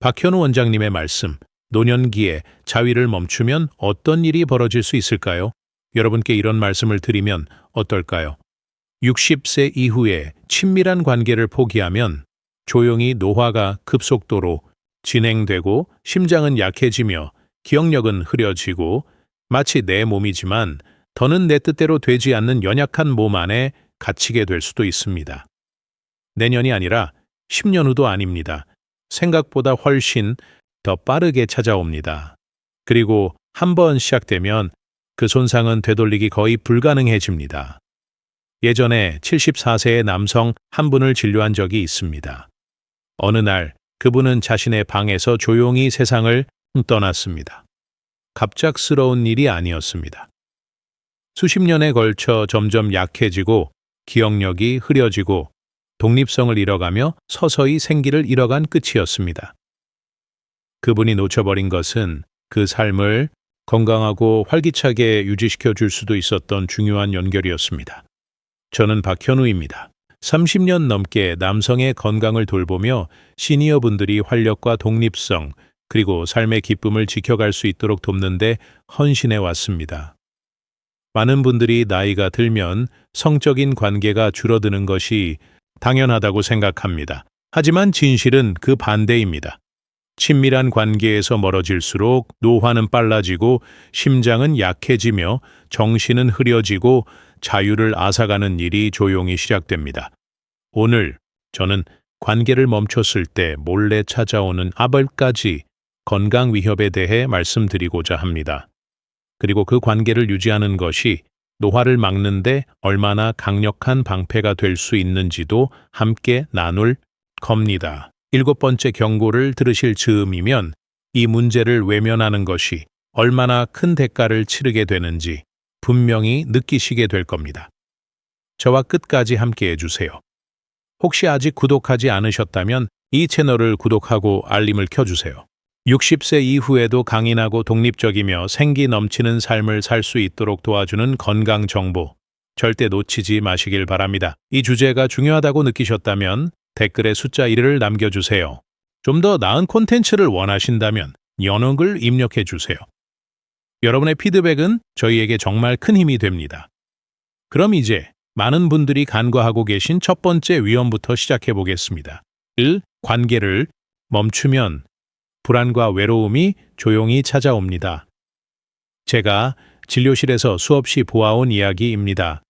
박현우 원장님의 말씀, 노년기에 자위를 멈추면 어떤 일이 벌어질 수 있을까요? 여러분께 이런 말씀을 드리면 어떨까요? 60세 이후에 친밀한 관계를 포기하면 조용히 노화가 급속도로 진행되고 심장은 약해지며 기억력은 흐려지고 마치 내 몸이지만 더는 내 뜻대로 되지 않는 연약한 몸 안에 갇히게 될 수도 있습니다. 내년이 아니라 10년 후도 아닙니다. 생각보다 훨씬 더 빠르게 찾아옵니다. 그리고 한 번 시작되면 그 손상은 되돌리기 거의 불가능해집니다. 예전에 74세의 남성 한 분을 진료한 적이 있습니다. 어느 날 그분은 자신의 방에서 조용히 세상을 떠났습니다. 갑작스러운 일이 아니었습니다. 수십 년에 걸쳐 점점 약해지고 기억력이 흐려지고 독립성을 잃어가며 서서히 생기를 잃어간 끝이었습니다. 그분이 놓쳐버린 것은 그 삶을 건강하고 활기차게 유지시켜 줄 수도 있었던 중요한 연결이었습니다. 저는 박현우입니다. 30년 넘게 남성의 건강을 돌보며 시니어 분들이 활력과 독립성, 그리고 삶의 기쁨을 지켜갈 수 있도록 돕는데 헌신해 왔습니다. 많은 분들이 나이가 들면 성적인 관계가 줄어드는 것이 당연하다고 생각합니다. 하지만 진실은 그 반대입니다. 친밀한 관계에서 멀어질수록 노화는 빨라지고 심장은 약해지며 정신은 흐려지고 자유를 앗아가는 일이 조용히 시작됩니다. 오늘 저는 관계를 멈췄을 때 몰래 찾아오는 아벌까지 건강 위협에 대해 말씀드리고자 합니다. 그리고 그 관계를 유지하는 것이 노화를 막는데 얼마나 강력한 방패가 될 수 있는지도 함께 나눌 겁니다. 일곱 번째 경고를 들으실 즈음이면 이 문제를 외면하는 것이 얼마나 큰 대가를 치르게 되는지 분명히 느끼시게 될 겁니다. 저와 끝까지 함께 해주세요. 혹시 아직 구독하지 않으셨다면 이 채널을 구독하고 알림을 켜주세요. 60세 이후에도 강인하고 독립적이며 생기 넘치는 삶을 살 수 있도록 도와주는 건강 정보 절대 놓치지 마시길 바랍니다. 이 주제가 중요하다고 느끼셨다면 댓글에 숫자 1을 남겨주세요. 좀 더 나은 콘텐츠를 원하신다면 연옥을 입력해 주세요. 여러분의 피드백은 저희에게 정말 큰 힘이 됩니다. 그럼 이제 많은 분들이 간과하고 계신 첫 번째 위험부터 시작해 보겠습니다. 1. 관계를 멈추면 불안과 외로움이 조용히 찾아옵니다. 제가 진료실에서 수없이 보아온 이야기입니다.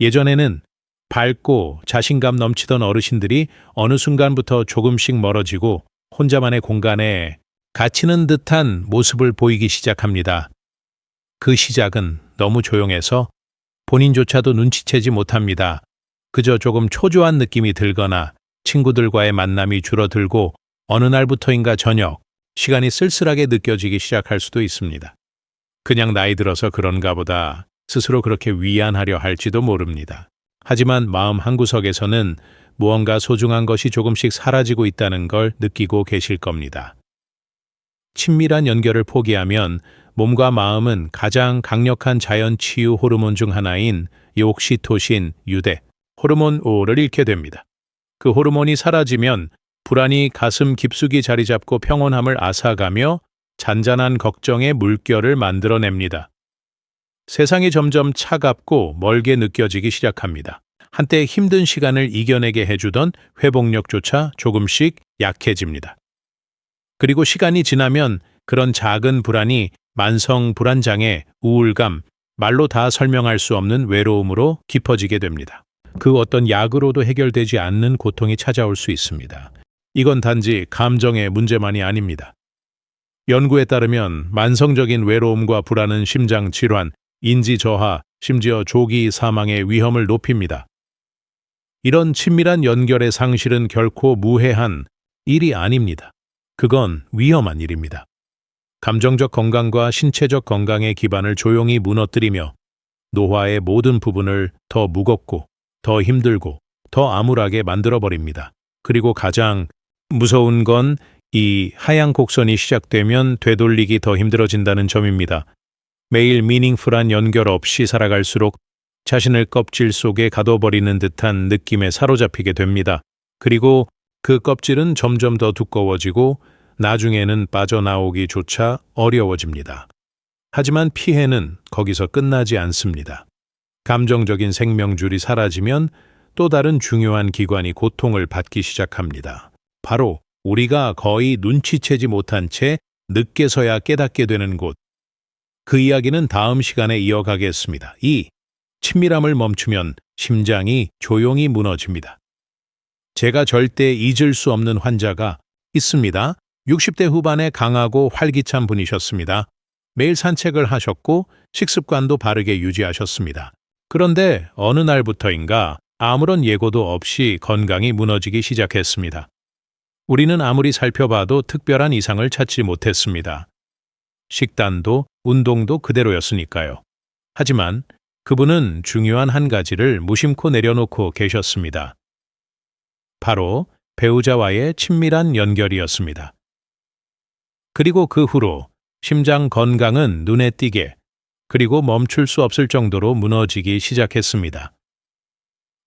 예전에는 밝고 자신감 넘치던 어르신들이 어느 순간부터 조금씩 멀어지고 혼자만의 공간에 갇히는 듯한 모습을 보이기 시작합니다. 그 시작은 너무 조용해서 본인조차도 눈치채지 못합니다. 그저 조금 초조한 느낌이 들거나 친구들과의 만남이 줄어들고 어느 날부터인가 저녁 시간이 쓸쓸하게 느껴지기 시작할 수도 있습니다. 그냥 나이 들어서 그런가 보다 스스로 그렇게 위안하려 할지도 모릅니다. 하지만 마음 한구석에서는 무언가 소중한 것이 조금씩 사라지고 있다는 걸 느끼고 계실 겁니다. 친밀한 연결을 포기하면 몸과 마음은 가장 강력한 자연 치유 호르몬 중 하나인 이옥시토신, 유대, 호르몬 5를 잃게 됩니다. 그 호르몬이 사라지면 불안이 가슴 깊숙이 자리 잡고 평온함을 앗아가며 잔잔한 걱정의 물결을 만들어냅니다. 세상이 점점 차갑고 멀게 느껴지기 시작합니다. 한때 힘든 시간을 이겨내게 해주던 회복력조차 조금씩 약해집니다. 그리고 시간이 지나면 그런 작은 불안이 만성 불안장애, 우울감, 말로 다 설명할 수 없는 외로움으로 깊어지게 됩니다. 그 어떤 약으로도 해결되지 않는 고통이 찾아올 수 있습니다. 이건 단지 감정의 문제만이 아닙니다. 연구에 따르면 만성적인 외로움과 불안은 심장 질환, 인지 저하, 심지어 조기 사망의 위험을 높입니다. 이런 친밀한 연결의 상실은 결코 무해한 일이 아닙니다. 그건 위험한 일입니다. 감정적 건강과 신체적 건강의 기반을 조용히 무너뜨리며 노화의 모든 부분을 더 무겁고 더 힘들고 더 암울하게 만들어버립니다. 그리고 가장 무서운 건 이 하향 곡선이 시작되면 되돌리기 더 힘들어진다는 점입니다. 매일 미닝풀한 연결 없이 살아갈수록 자신을 껍질 속에 가둬버리는 듯한 느낌에 사로잡히게 됩니다. 그리고 그 껍질은 점점 더 두꺼워지고 나중에는 빠져나오기조차 어려워집니다. 하지만 피해는 거기서 끝나지 않습니다. 감정적인 생명줄이 사라지면 또 다른 중요한 기관이 고통을 받기 시작합니다. 바로 우리가 거의 눈치채지 못한 채 늦게서야 깨닫게 되는 곳. 그 이야기는 다음 시간에 이어가겠습니다. 2. 친밀함을 멈추면 심장이 조용히 무너집니다. 제가 절대 잊을 수 없는 환자가 있습니다. 60대 후반에 강하고 활기찬 분이셨습니다. 매일 산책을 하셨고 식습관도 바르게 유지하셨습니다. 그런데 어느 날부터인가 아무런 예고도 없이 건강이 무너지기 시작했습니다. 우리는 아무리 살펴봐도 특별한 이상을 찾지 못했습니다. 식단도 운동도 그대로였으니까요. 하지만 그분은 중요한 한 가지를 무심코 내려놓고 계셨습니다. 바로 배우자와의 친밀한 연결이었습니다. 그리고 그 후로 심장 건강은 눈에 띄게 그리고 멈출 수 없을 정도로 무너지기 시작했습니다.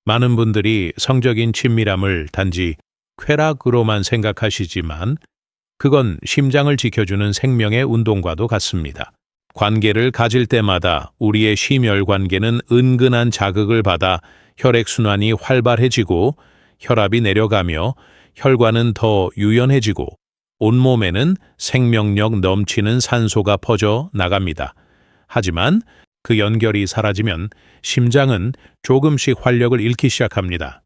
많은 분들이 성적인 친밀함을 단지 쾌락으로만 생각하시지만 그건 심장을 지켜주는 생명의 운동과도 같습니다. 관계를 가질 때마다 우리의 심혈 관계는 은근한 자극을 받아 혈액순환이 활발해지고 혈압이 내려가며 혈관은 더 유연해지고 온몸에는 생명력 넘치는 산소가 퍼져 나갑니다. 하지만 그 연결이 사라지면 심장은 조금씩 활력을 잃기 시작합니다.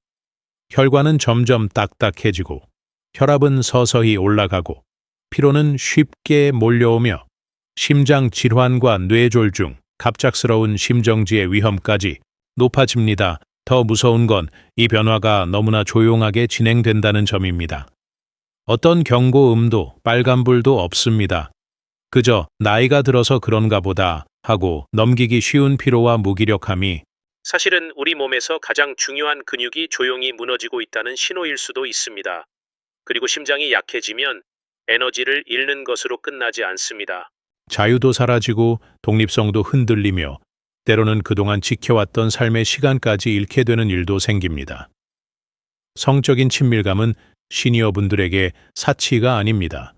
혈관은 점점 딱딱해지고 혈압은 서서히 올라가고 피로는 쉽게 몰려오며 심장 질환과 뇌졸 중, 갑작스러운 심정지의 위험까지 높아집니다. 더 무서운 건 이 변화가 너무나 조용하게 진행된다는 점입니다. 어떤 경고음도 빨간불도 없습니다. 그저 나이가 들어서 그런가 보다 하고 넘기기 쉬운 피로와 무기력함이 사실은 우리 몸에서 가장 중요한 근육이 조용히 무너지고 있다는 신호일 수도 있습니다. 그리고 심장이 약해지면 에너지를 잃는 것으로 끝나지 않습니다. 자유도 사라지고 독립성도 흔들리며 때로는 그동안 지켜왔던 삶의 시간까지 잃게 되는 일도 생깁니다. 성적인 친밀감은 시니어 분들에게 사치가 아닙니다.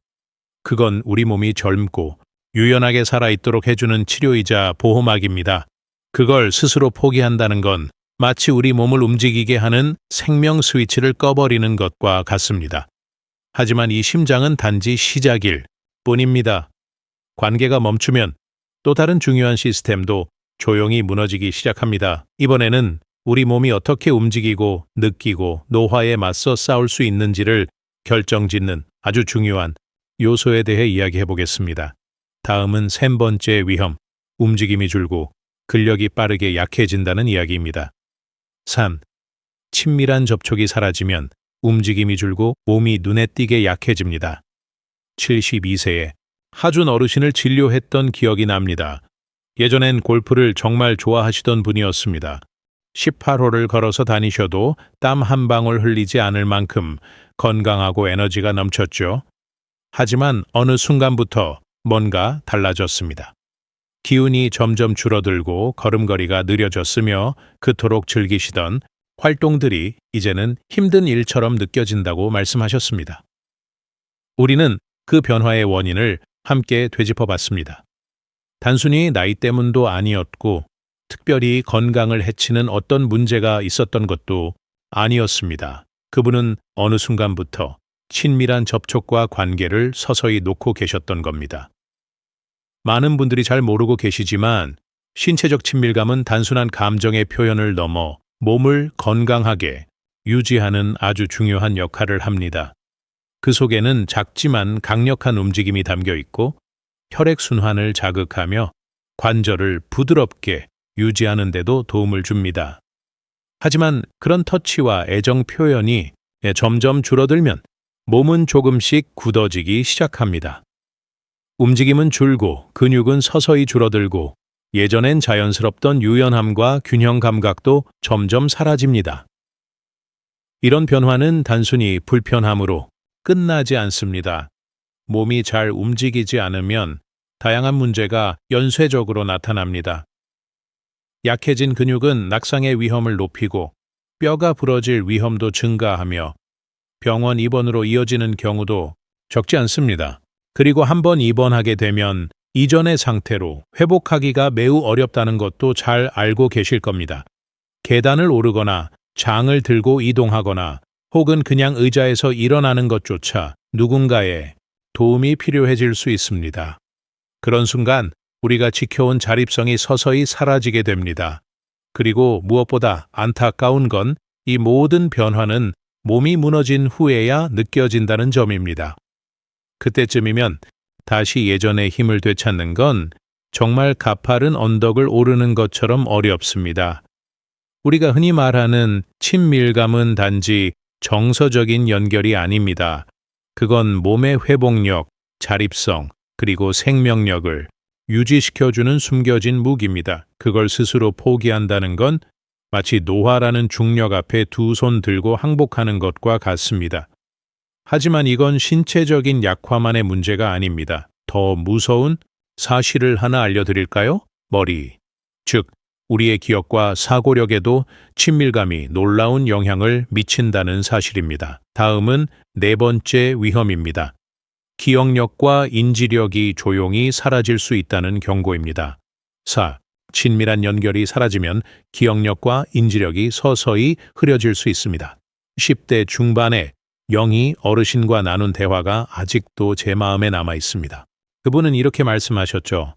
그건 우리 몸이 젊고 유연하게 살아있도록 해주는 치료이자 보호막입니다. 그걸 스스로 포기한다는 건 마치 우리 몸을 움직이게 하는 생명 스위치를 꺼버리는 것과 같습니다. 하지만 이 심장은 단지 시작일 뿐입니다. 관계가 멈추면 또 다른 중요한 시스템도 조용히 무너지기 시작합니다. 이번에는 우리 몸이 어떻게 움직이고 느끼고 노화에 맞서 싸울 수 있는지를 결정짓는 아주 중요한 요소에 대해 이야기해 보겠습니다. 다음은 세 번째 위험, 움직임이 줄고 근력이 빠르게 약해진다는 이야기입니다. 3. 친밀한 접촉이 사라지면 움직임이 줄고 몸이 눈에 띄게 약해집니다. 72세에 하준 어르신을 진료했던 기억이 납니다. 예전엔 골프를 정말 좋아하시던 분이었습니다. 18호를 걸어서 다니셔도 땀 한 방울 흘리지 않을 만큼 건강하고 에너지가 넘쳤죠. 하지만 어느 순간부터 뭔가 달라졌습니다. 기운이 점점 줄어들고 걸음걸이가 느려졌으며 그토록 즐기시던 활동들이 이제는 힘든 일처럼 느껴진다고 말씀하셨습니다. 우리는 그 변화의 원인을 함께 되짚어 봤습니다. 단순히 나이 때문도 아니었고 특별히 건강을 해치는 어떤 문제가 있었던 것도 아니었습니다. 그분은 어느 순간부터 친밀한 접촉과 관계를 서서히 놓고 계셨던 겁니다. 많은 분들이 잘 모르고 계시지만 신체적 친밀감은 단순한 감정의 표현을 넘어 몸을 건강하게 유지하는 아주 중요한 역할을 합니다. 그 속에는 작지만 강력한 움직임이 담겨 있고 혈액순환을 자극하며 관절을 부드럽게 유지하는 데도 도움을 줍니다. 하지만 그런 터치와 애정 표현이 점점 줄어들면 몸은 조금씩 굳어지기 시작합니다. 움직임은 줄고 근육은 서서히 줄어들고 예전엔 자연스럽던 유연함과 균형 감각도 점점 사라집니다. 이런 변화는 단순히 불편함으로 끝나지 않습니다. 몸이 잘 움직이지 않으면 다양한 문제가 연쇄적으로 나타납니다. 약해진 근육은 낙상의 위험을 높이고 뼈가 부러질 위험도 증가하며 병원 입원으로 이어지는 경우도 적지 않습니다. 그리고 한번 입원하게 되면 이전의 상태로 회복하기가 매우 어렵다는 것도 잘 알고 계실 겁니다. 계단을 오르거나 장을 들고 이동하거나 혹은 그냥 의자에서 일어나는 것조차 누군가의 도움이 필요해질 수 있습니다. 그런 순간 우리가 지켜온 자립성이 서서히 사라지게 됩니다. 그리고 무엇보다 안타까운 건 이 모든 변화는 몸이 무너진 후에야 느껴진다는 점입니다. 그때쯤이면 다시 예전의 힘을 되찾는 건 정말 가파른 언덕을 오르는 것처럼 어렵습니다. 우리가 흔히 말하는 친밀감은 단지 정서적인 연결이 아닙니다. 그건 몸의 회복력, 자립성, 그리고 생명력을 유지시켜주는 숨겨진 무기입니다. 그걸 스스로 포기한다는 건 마치 노화라는 중력 앞에 두 손 들고 항복하는 것과 같습니다. 하지만 이건 신체적인 약화만의 문제가 아닙니다. 더 무서운 사실을 하나 알려드릴까요? 머리. 즉, 우리의 기억과 사고력에도 친밀감이 놀라운 영향을 미친다는 사실입니다. 다음은 네 번째 위험입니다. 기억력과 인지력이 조용히 사라질 수 있다는 경고입니다. 4. 친밀한 연결이 사라지면 기억력과 인지력이 서서히 흐려질 수 있습니다. 10대 중반에 영이 어르신과 나눈 대화가 아직도 제 마음에 남아 있습니다. 그분은 이렇게 말씀하셨죠.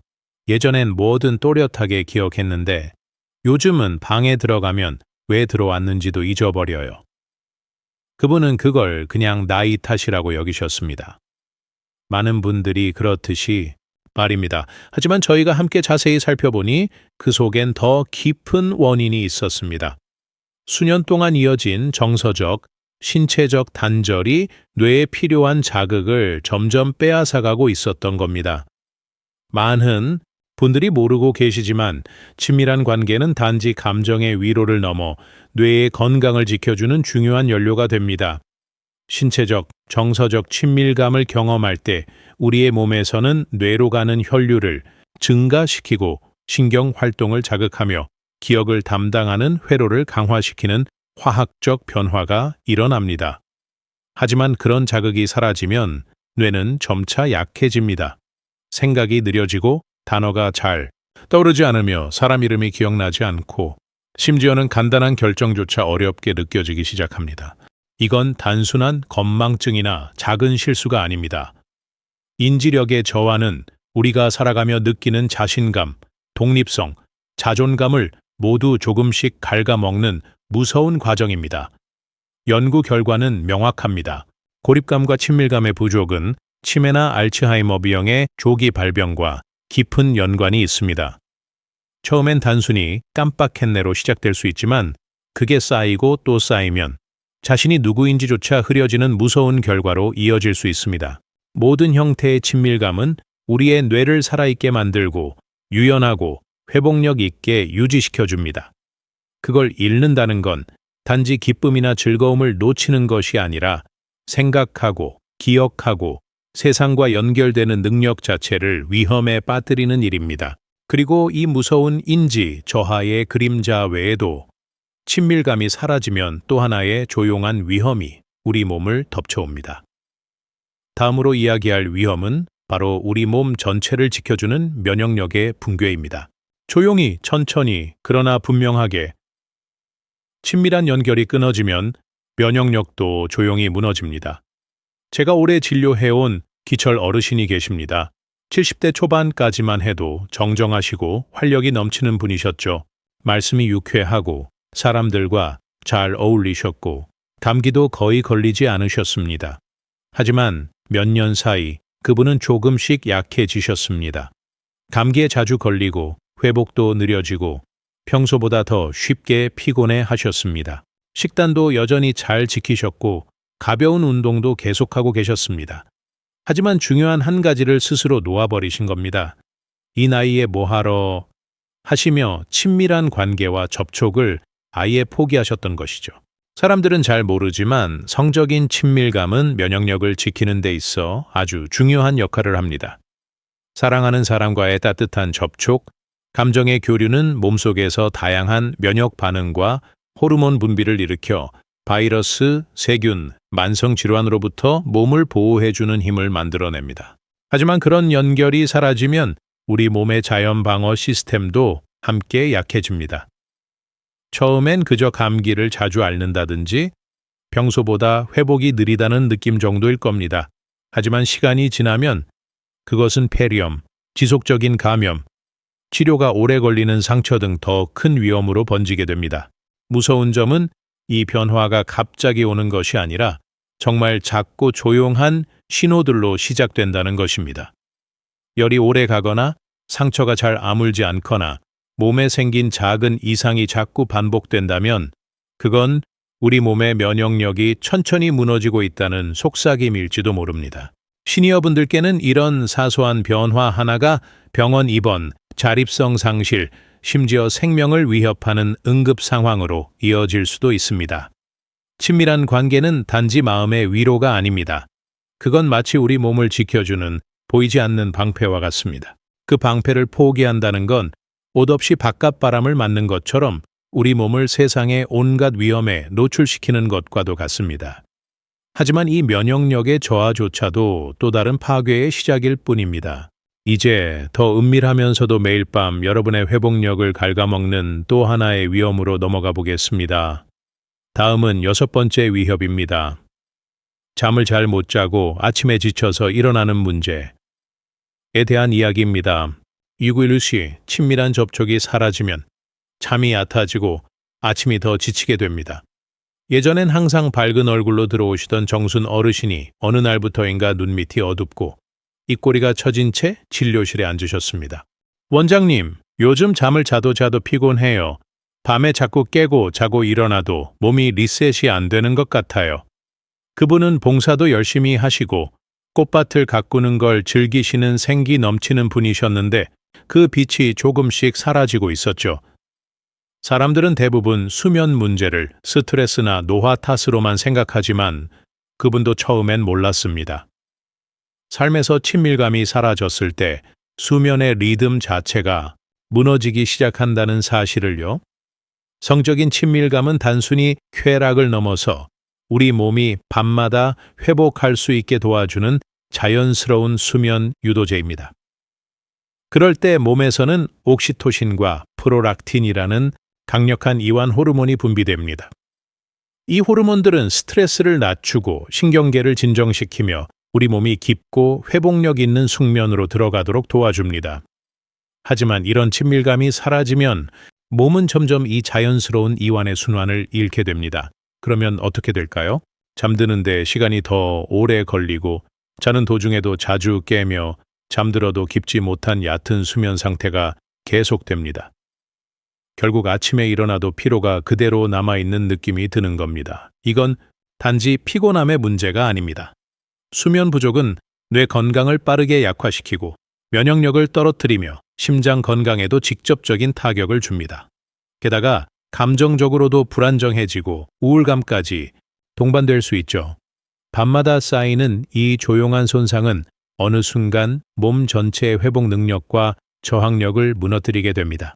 예전엔 뭐든 또렷하게 기억했는데 요즘은 방에 들어가면 왜 들어왔는지도 잊어버려요. 그분은 그걸 그냥 나이 탓이라고 여기셨습니다. 많은 분들이 그렇듯이 말입니다. 하지만 저희가 함께 자세히 살펴보니 그 속엔 더 깊은 원인이 있었습니다. 수년 동안 이어진 정서적, 신체적 단절이 뇌에 필요한 자극을 점점 빼앗아가고 있었던 겁니다. 많은 분들이 모르고 계시지만 친밀한 관계는 단지 감정의 위로를 넘어 뇌의 건강을 지켜주는 중요한 연료가 됩니다. 신체적, 정서적 친밀감을 경험할 때 우리의 몸에서는 뇌로 가는 혈류를 증가시키고 신경 활동을 자극하며 기억을 담당하는 회로를 강화시키는 화학적 변화가 일어납니다. 하지만 그런 자극이 사라지면 뇌는 점차 약해집니다. 생각이 느려지고 단어가 잘 떠오르지 않으며 사람 이름이 기억나지 않고 심지어는 간단한 결정조차 어렵게 느껴지기 시작합니다. 이건 단순한 건망증이나 작은 실수가 아닙니다. 인지력의 저하는 우리가 살아가며 느끼는 자신감, 독립성, 자존감을 모두 조금씩 갉아먹는 무서운 과정입니다. 연구 결과는 명확합니다. 고립감과 친밀감의 부족은 치매나 알츠하이머 비형의 조기 발병과 깊은 연관이 있습니다. 처음엔 단순히 깜빡했네로 시작될 수 있지만 그게 쌓이고 또 쌓이면 자신이 누구인지조차 흐려지는 무서운 결과로 이어질 수 있습니다. 모든 형태의 친밀감은 우리의 뇌를 살아있게 만들고 유연하고 회복력 있게 유지시켜 줍니다. 그걸 잃는다는 건 단지 기쁨이나 즐거움을 놓치는 것이 아니라 생각하고 기억하고 세상과 연결되는 능력 자체를 위험에 빠뜨리는 일입니다. 그리고 이 무서운 인지 저하의 그림자 외에도 친밀감이 사라지면 또 하나의 조용한 위험이 우리 몸을 덮쳐옵니다. 다음으로 이야기할 위험은 바로 우리 몸 전체를 지켜주는 면역력의 붕괴입니다. 조용히, 천천히, 그러나 분명하게 친밀한 연결이 끊어지면 면역력도 조용히 무너집니다. 제가 오래 진료해온 기철 어르신이 계십니다. 70대 초반까지만 해도 정정하시고 활력이 넘치는 분이셨죠. 말씀이 유쾌하고 사람들과 잘 어울리셨고 감기도 거의 걸리지 않으셨습니다. 하지만 몇 년 사이 그분은 조금씩 약해지셨습니다. 감기에 자주 걸리고 회복도 느려지고 평소보다 더 쉽게 피곤해 하셨습니다. 식단도 여전히 잘 지키셨고 가벼운 운동도 계속하고 계셨습니다. 하지만 중요한 한 가지를 스스로 놓아버리신 겁니다. 이 나이에 뭐하러 하시며 친밀한 관계와 접촉을 아예 포기하셨던 것이죠. 사람들은 잘 모르지만 성적인 친밀감은 면역력을 지키는 데 있어 아주 중요한 역할을 합니다. 사랑하는 사람과의 따뜻한 접촉, 감정의 교류는 몸속에서 다양한 면역 반응과 호르몬 분비를 일으켜 바이러스, 세균, 만성 질환으로부터 몸을 보호해주는 힘을 만들어냅니다. 하지만 그런 연결이 사라지면 우리 몸의 자연 방어 시스템도 함께 약해집니다. 처음엔 그저 감기를 자주 앓는다든지 평소보다 회복이 느리다는 느낌 정도일 겁니다. 하지만 시간이 지나면 그것은 폐렴, 지속적인 감염, 치료가 오래 걸리는 상처 등 더 큰 위험으로 번지게 됩니다. 무서운 점은 이 변화가 갑자기 오는 것이 아니라 정말 작고 조용한 신호들로 시작된다는 것입니다. 열이 오래 가거나 상처가 잘 아물지 않거나 몸에 생긴 작은 이상이 자꾸 반복된다면 그건 우리 몸의 면역력이 천천히 무너지고 있다는 속삭임일지도 모릅니다. 시니어분들께는 이런 사소한 변화 하나가 병원 입원, 자립성 상실, 심지어 생명을 위협하는 응급 상황으로 이어질 수도 있습니다. 친밀한 관계는 단지 마음의 위로가 아닙니다. 그건 마치 우리 몸을 지켜주는 보이지 않는 방패와 같습니다. 그 방패를 포기한다는 건 옷 없이 바깥 바람을 맞는 것처럼 우리 몸을 세상의 온갖 위험에 노출시키는 것과도 같습니다. 하지만 이 면역력의 저하조차도 또 다른 파괴의 시작일 뿐입니다. 이제 더 은밀하면서도 매일 밤 여러분의 회복력을 갉아먹는 또 하나의 위험으로 넘어가 보겠습니다. 다음은 여섯 번째 위협입니다. 잠을 잘 못 자고 아침에 지쳐서 일어나는 문제에 대한 이야기입니다. 611시 친밀한 접촉이 사라지면 잠이 얕아지고 아침이 더 지치게 됩니다. 예전엔 항상 밝은 얼굴로 들어오시던 정순 어르신이 어느 날부터인가 눈밑이 어둡고 입꼬리가 처진 채 진료실에 앉으셨습니다. 원장님, 요즘 잠을 자도 자도 피곤해요. 밤에 자꾸 깨고 자고 일어나도 몸이 리셋이 안 되는 것 같아요. 그분은 봉사도 열심히 하시고 꽃밭을 가꾸는 걸 즐기시는 생기 넘치는 분이셨는데 그 빛이 조금씩 사라지고 있었죠. 사람들은 대부분 수면 문제를 스트레스나 노화 탓으로만 생각하지만 그분도 처음엔 몰랐습니다. 삶에서 친밀감이 사라졌을 때 수면의 리듬 자체가 무너지기 시작한다는 사실을요. 성적인 친밀감은 단순히 쾌락을 넘어서 우리 몸이 밤마다 회복할 수 있게 도와주는 자연스러운 수면 유도제입니다. 그럴 때 몸에서는 옥시토신과 프로락틴이라는 강력한 이완 호르몬이 분비됩니다. 이 호르몬들은 스트레스를 낮추고 신경계를 진정시키며 우리 몸이 깊고 회복력 있는 숙면으로 들어가도록 도와줍니다. 하지만 이런 친밀감이 사라지면 몸은 점점 이 자연스러운 이완의 순환을 잃게 됩니다. 그러면 어떻게 될까요? 잠드는데 시간이 더 오래 걸리고 자는 도중에도 자주 깨며 잠들어도 깊지 못한 얕은 수면 상태가 계속됩니다. 결국 아침에 일어나도 피로가 그대로 남아있는 느낌이 드는 겁니다. 이건 단지 피곤함의 문제가 아닙니다. 수면 부족은 뇌 건강을 빠르게 약화시키고 면역력을 떨어뜨리며 심장 건강에도 직접적인 타격을 줍니다. 게다가 감정적으로도 불안정해지고 우울감까지 동반될 수 있죠. 밤마다 쌓이는 이 조용한 손상은 어느 순간 몸 전체의 회복 능력과 저항력을 무너뜨리게 됩니다.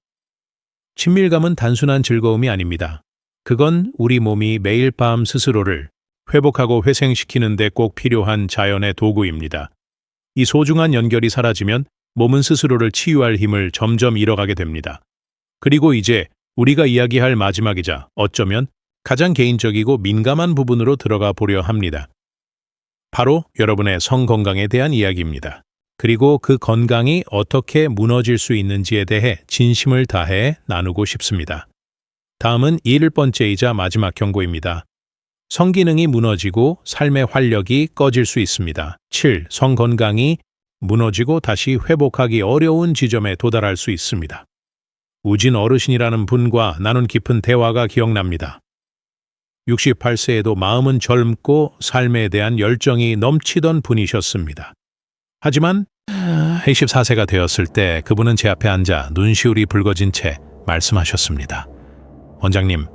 친밀감은 단순한 즐거움이 아닙니다. 그건 우리 몸이 매일 밤 스스로를 회복하고 회생시키는 데 꼭 필요한 자연의 도구입니다. 이 소중한 연결이 사라지면 몸은 스스로를 치유할 힘을 점점 잃어가게 됩니다. 그리고 이제 우리가 이야기할 마지막이자 어쩌면 가장 개인적이고 민감한 부분으로 들어가 보려 합니다. 바로 여러분의 성 건강에 대한 이야기입니다. 그리고 그 건강이 어떻게 무너질 수 있는지에 대해 진심을 다해 나누고 싶습니다. 다음은 1번째이자 마지막 경고입니다. 성기능이 무너지고 삶의 활력이 꺼질 수 있습니다. 7. 성건강이 무너지고 다시 회복하기 어려운 지점에 도달할 수 있습니다. 우진 어르신이라는 분과 나눈 깊은 대화가 기억납니다. 68세에도 마음은 젊고 삶에 대한 열정이 넘치던 분이셨습니다. 하지만 24세가 되었을 때 그분은 제 앞에 앉아 눈시울이 붉어진 채 말씀하셨습니다. 원장님,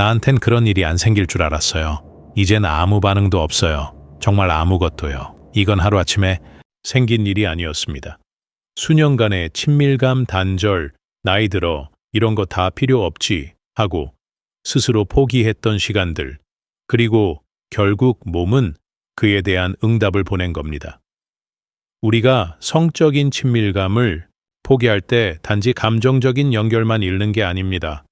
나한텐 그런 일이 안 생길 줄 알았어요. 이젠 아무 반응도 없어요. 정말 아무것도요. 이건 하루아침에 생긴 일이 아니었습니다. 수년간의 친밀감 단절, 나이 들어 이런 거 다 필요 없지 하고 스스로 포기했던 시간들, 그리고 결국 몸은 그에 대한 응답을 보낸 겁니다. 우리가 성적인 친밀감을 포기할 때 단지 감정적인 연결만 잃는 게 아닙니다.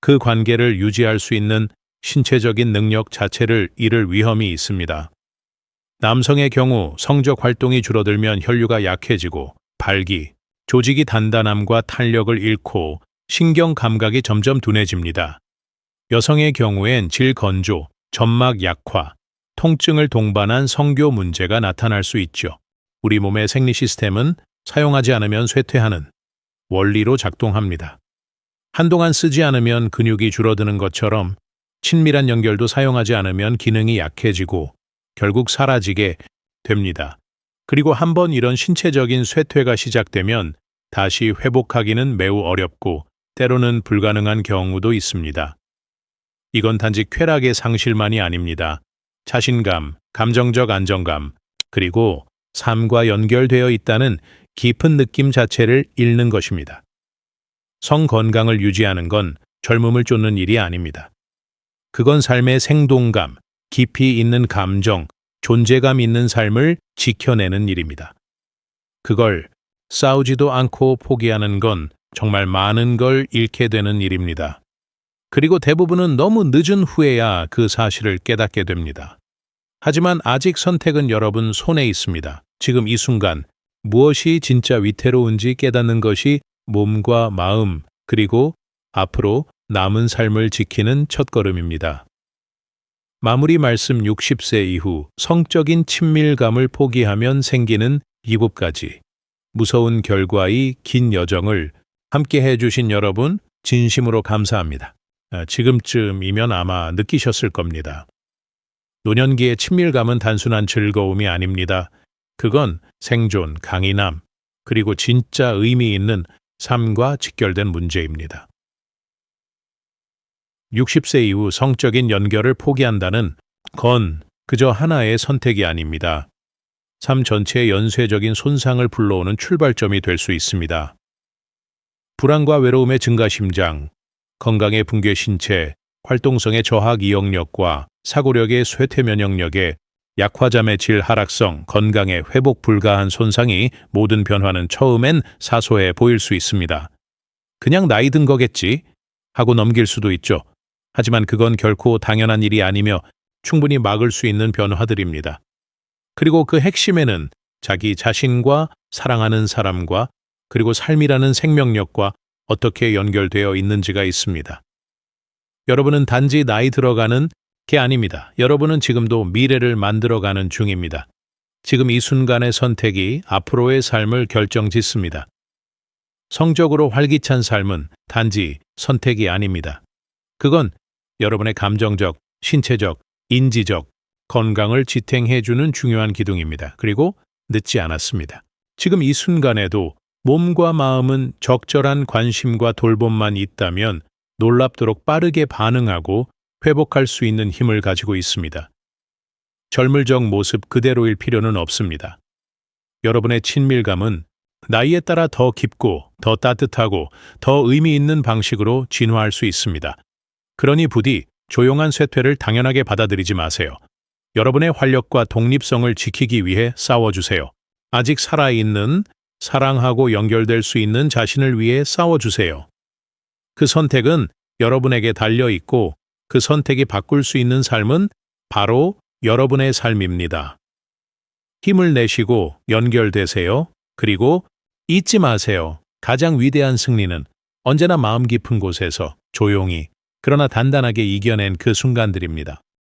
그 관계를 유지할 수 있는 신체적인 능력 자체를 잃을 위험이 있습니다. 남성의 경우 성적 활동이 줄어들면 혈류가 약해지고 발기, 조직이 단단함과 탄력을 잃고 신경 감각이 점점 둔해집니다. 여성의 경우엔 질건조, 점막 약화, 통증을 동반한 성교 문제가 나타날 수 있죠. 우리 몸의 생리 시스템은 사용하지 않으면 쇠퇴하는 원리로 작동합니다. 한동안 쓰지 않으면 근육이 줄어드는 것처럼 친밀한 연결도 사용하지 않으면 기능이 약해지고 결국 사라지게 됩니다. 그리고 한번 이런 신체적인 쇠퇴가 시작되면 다시 회복하기는 매우 어렵고 때로는 불가능한 경우도 있습니다. 이건 단지 쾌락의 상실만이 아닙니다. 자신감, 감정적 안정감, 그리고 삶과 연결되어 있다는 깊은 느낌 자체를 잃는 것입니다. 성 건강을 유지하는 건 젊음을 쫓는 일이 아닙니다. 그건 삶의 생동감, 깊이 있는 감정, 존재감 있는 삶을 지켜내는 일입니다. 그걸 싸우지도 않고 포기하는 건 정말 많은 걸 잃게 되는 일입니다. 그리고 대부분은 너무 늦은 후에야 그 사실을 깨닫게 됩니다. 하지만 아직 선택은 여러분 손에 있습니다. 지금 이 순간 무엇이 진짜 위태로운지 깨닫는 것이 몸과 마음 그리고 앞으로 남은 삶을 지키는 첫걸음입니다. 마무리 말씀 60세 이후 성적인 친밀감을 포기하면 생기는 7가지 무서운 결과의 긴 여정을 함께 해주신 여러분 진심으로 감사합니다. 아, 지금쯤이면 아마 느끼셨을 겁니다. 노년기의 친밀감은 단순한 즐거움이 아닙니다. 그건 생존, 강인함, 그리고 진짜 의미 있는 삶과 직결된 문제입니다. 60세 이후 성적인 연결을 포기한다는 건 그저 하나의 선택이 아닙니다. 삶 전체의 연쇄적인 손상을 불러오는 출발점이 될 수 있습니다. 불안과 외로움의 증가 심장, 건강의 붕괴 신체, 활동성의 저하 기억력과 사고력의 쇠퇴 면역력에 약화잠의 질 하락성, 건강에 회복 불가한 손상이 모든 변화는 처음엔 사소해 보일 수 있습니다. 그냥 나이 든 거겠지 하고 넘길 수도 있죠. 하지만 그건 결코 당연한 일이 아니며 충분히 막을 수 있는 변화들입니다. 그리고 그 핵심에는 자기 자신과 사랑하는 사람과 그리고 삶이라는 생명력과 어떻게 연결되어 있는지가 있습니다. 여러분은 단지 나이 들어가는 게 아닙니다. 여러분은 지금도 미래를 만들어가는 중입니다. 지금 이 순간의 선택이 앞으로의 삶을 결정짓습니다. 성적으로 활기찬 삶은 단지 선택이 아닙니다. 그건 여러분의 감정적, 신체적, 인지적, 건강을 지탱해주는 중요한 기둥입니다. 그리고 늦지 않았습니다. 지금 이 순간에도 몸과 마음은 적절한 관심과 돌봄만 있다면 놀랍도록 빠르게 반응하고 회복할 수 있는 힘을 가지고 있습니다. 젊을 적 모습 그대로일 필요는 없습니다. 여러분의 친밀감은 나이에 따라 더 깊고 더 따뜻하고 더 의미 있는 방식으로 진화할 수 있습니다. 그러니 부디 조용한 쇠퇴를 당연하게 받아들이지 마세요. 여러분의 활력과 독립성을 지키기 위해 싸워주세요. 아직 살아있는, 사랑하고 연결될 수 있는 자신을 위해 싸워주세요. 그 선택은 여러분에게 달려 있고 그 선택이 바꿀 수 있는 삶은 바로 여러분의 삶입니다. 힘을 내시고 연결되세요. 그리고 잊지 마세요. 가장 위대한 승리는 언제나 마음 깊은 곳에서 조용히 그러나 단단하게 이겨낸 그 순간들입니다.